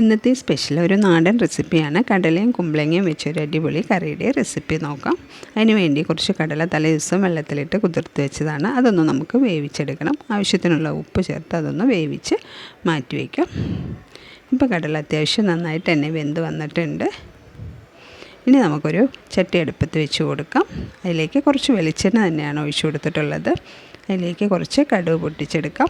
ഇന്നത്തെ സ്പെഷ്യൽ ഒരു നാടൻ റെസിപ്പിയാണ് കടലയും കുമ്പളങ്ങയും വെച്ചൊരു അടിപൊളി കറിയുടെ റെസിപ്പി നോക്കാം. അതിനുവേണ്ടി കുറച്ച് കടല തലേ ദിവസം വെള്ളത്തിലിട്ട് കുതിർത്ത് വെച്ചതാണ്. അതൊന്ന് നമുക്ക് വേവിച്ചെടുക്കണം. ആവശ്യത്തിനുള്ള ഉപ്പ് ചേർത്ത് അതൊന്ന് വേവിച്ച് മാറ്റി വയ്ക്കാം. ഇപ്പോൾ കടല അത്യാവശ്യം നന്നായിട്ട് തന്നെ വെന്ത് വന്നിട്ടുണ്ട്. ഇനി നമുക്കൊരു ചട്ടി അടുപ്പത്ത് വെച്ച് കൊടുക്കാം. അതിലേക്ക് കുറച്ച് വെളിച്ചെണ്ണ തന്നെയാണ് ഒഴിച്ചു കൊടുത്തിട്ടുള്ളത്. അതിലേക്ക് കുറച്ച് കടുവ് പൊട്ടിച്ചെടുക്കാം.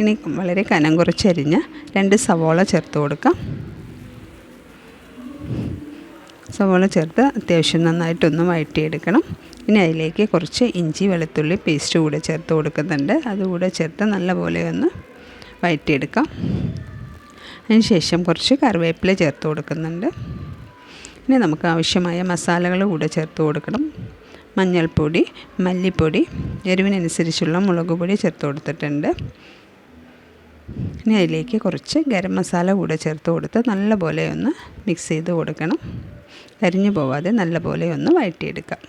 ഇനി വളരെ കനം കുറച്ചരിഞ്ഞ രണ്ട് സവോള ചേർത്ത് കൊടുക്കാം. സവോള ചേർത്ത് അത്യാവശ്യം നന്നായിട്ടൊന്ന് വഴറ്റിയെടുക്കണം. ഇനി അതിലേക്ക് കുറച്ച് ഇഞ്ചി വെളുത്തുള്ളി പേസ്റ്റ് കൂടെ ചേർത്ത് കൊടുക്കുന്നുണ്ട്. അതുകൂടെ ചേർത്ത് നല്ലപോലെ ഒന്ന് വഴറ്റിയെടുക്കാം. അതിന് ശേഷം കുറച്ച് കറിവേപ്പില ചേർത്ത് കൊടുക്കുന്നുണ്ട്. ഇനി നമുക്ക് ആവശ്യമായ മസാലകൾ കൂടെ ചേർത്ത് കൊടുക്കണം. മഞ്ഞൾപ്പൊടി മല്ലിപ്പൊടി എരിവിനനുസരിച്ചുള്ള മുളക് പൊടി ചേർത്ത് കൊടുത്തിട്ടുണ്ട്. ഇനി അതിലേക്ക് കുറച്ച് ഗരം മസാല കൂടെ ചേർത്ത് കൊടുത്ത് നല്ലപോലെ ഒന്ന് മിക്സ് ചെയ്ത് കൊടുക്കണം. കരിഞ്ഞു പോവാതെ നല്ലപോലെ ഒന്ന് വഴറ്റിയെടുക്കാം.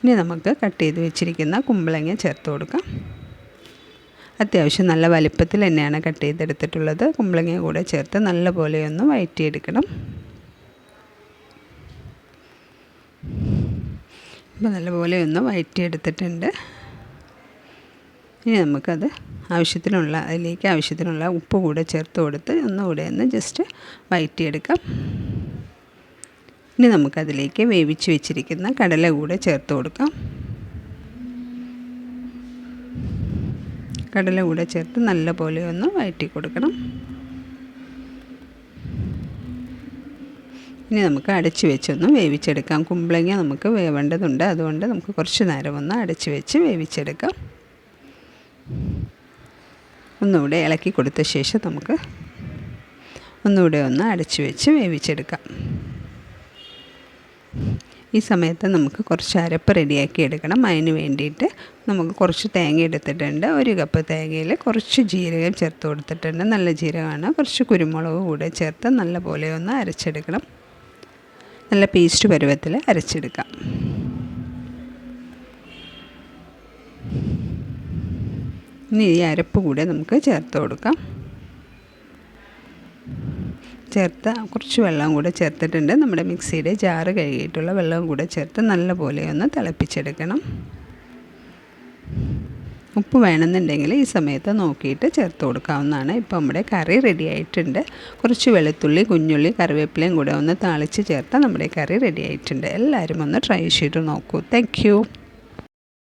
ഇനി നമുക്ക് കട്ട് ചെയ്ത് വെച്ചിരിക്കുന്ന കുമ്പളങ്ങ ചേർത്ത് കൊടുക്കാം. അത്യാവശ്യം നല്ല വലിപ്പത്തിൽ തന്നെയാണ് കട്ട് ചെയ്തെടുത്തിട്ടുള്ളത്. കുമ്പളങ്ങ കൂടെ ചേർത്ത് നല്ലപോലെ ഒന്ന് വഴറ്റിയെടുക്കണം. ഇപ്പോൾ നല്ലപോലെ ഒന്ന് വഴറ്റിയെടുത്തിട്ടുണ്ട്. ഇനി നമുക്കത് ആവശ്യത്തിനുള്ള അതിലേക്ക് ആവശ്യത്തിനുള്ള ഉപ്പ് കൂടെ ചേർത്ത് കൊടുത്ത് ഒന്നുകൂടെ ഒന്ന് ജസ്റ്റ് വഴറ്റിയെടുക്കാം ഇനി നമുക്കതിലേക്ക് വേവിച്ച് വെച്ചിരിക്കുന്ന കടല കൂടെ ചേർത്ത് കൊടുക്കാം. കടല കൂടെ ചേർത്ത് നല്ല പോലെ ഒന്ന് വഴറ്റി കൊടുക്കണം. ഇനി നമുക്ക് അടച്ചു വെച്ചൊന്ന് വേവിച്ചെടുക്കാം. കുമ്പളങ്ങ നമുക്ക് വേവേണ്ടതുണ്ട്. അതുകൊണ്ട് നമുക്ക് കുറച്ച് നേരം ഒന്ന് അടച്ചു വെച്ച് വേവിച്ചെടുക്കാം. ഒന്നുകൂടെ ഇളക്കി കൊടുത്ത ശേഷം നമുക്ക് ഒന്നുകൂടെ ഒന്ന് അടച്ചു വെച്ച് വേവിച്ചെടുക്കാം. ഈ സമയത്ത് നമുക്ക് കുറച്ച് അരപ്പ് റെഡിയാക്കി എടുക്കണം. അതിന് വേണ്ടിയിട്ട് നമുക്ക് കുറച്ച് തേങ്ങ എടുത്തിട്ടുണ്ട്. ഒരു കപ്പ് തേങ്ങയിൽ കുറച്ച് ജീരകം ചേർത്ത് കൊടുത്തിട്ടുണ്ട്. നല്ല ജീരകമാണ്. കുറച്ച് കുരുമുളക് കൂടെ ചേർത്ത് നല്ല പോലെ ഒന്ന് അരച്ചെടുക്കണം. നല്ല പേസ്റ്റ് പരുവത്തിൽ അരച്ചെടുക്കാം. ഇനി ഈ അരപ്പ് കൂടെ നമുക്ക് ചേർത്ത് കൊടുക്കാം. ചേർത്ത് കുറച്ച് വെള്ളം കൂടെ ചേർത്തിട്ടുണ്ട്. നമ്മുടെ മിക്സിയുടെ ജാറ് കഴുകിയിട്ടുള്ള വെള്ളം കൂടെ ചേർത്ത് നല്ലപോലെ ഒന്ന് തിളപ്പിച്ചെടുക്കണം. ഉപ്പ് വേണമെന്നുണ്ടെങ്കിൽ ഈ സമയത്ത് നോക്കിയിട്ട് ചേർത്ത് കൊടുക്കാവുന്നതാണ്. ഇപ്പോൾ നമ്മുടെ കറി റെഡി ആയിട്ടുണ്ട്. കുറച്ച് വെളുത്തുള്ളി കുഞ്ഞുള്ളി കറിവേപ്പിലയും കൂടെ ഒന്ന് താളിച്ച് ചേർത്താൽ നമ്മുടെ കറി റെഡി ആയിട്ടുണ്ട്. എല്ലാവരും ഒന്ന് ട്രൈ ചെയ്ത് നോക്കൂ. താങ്ക്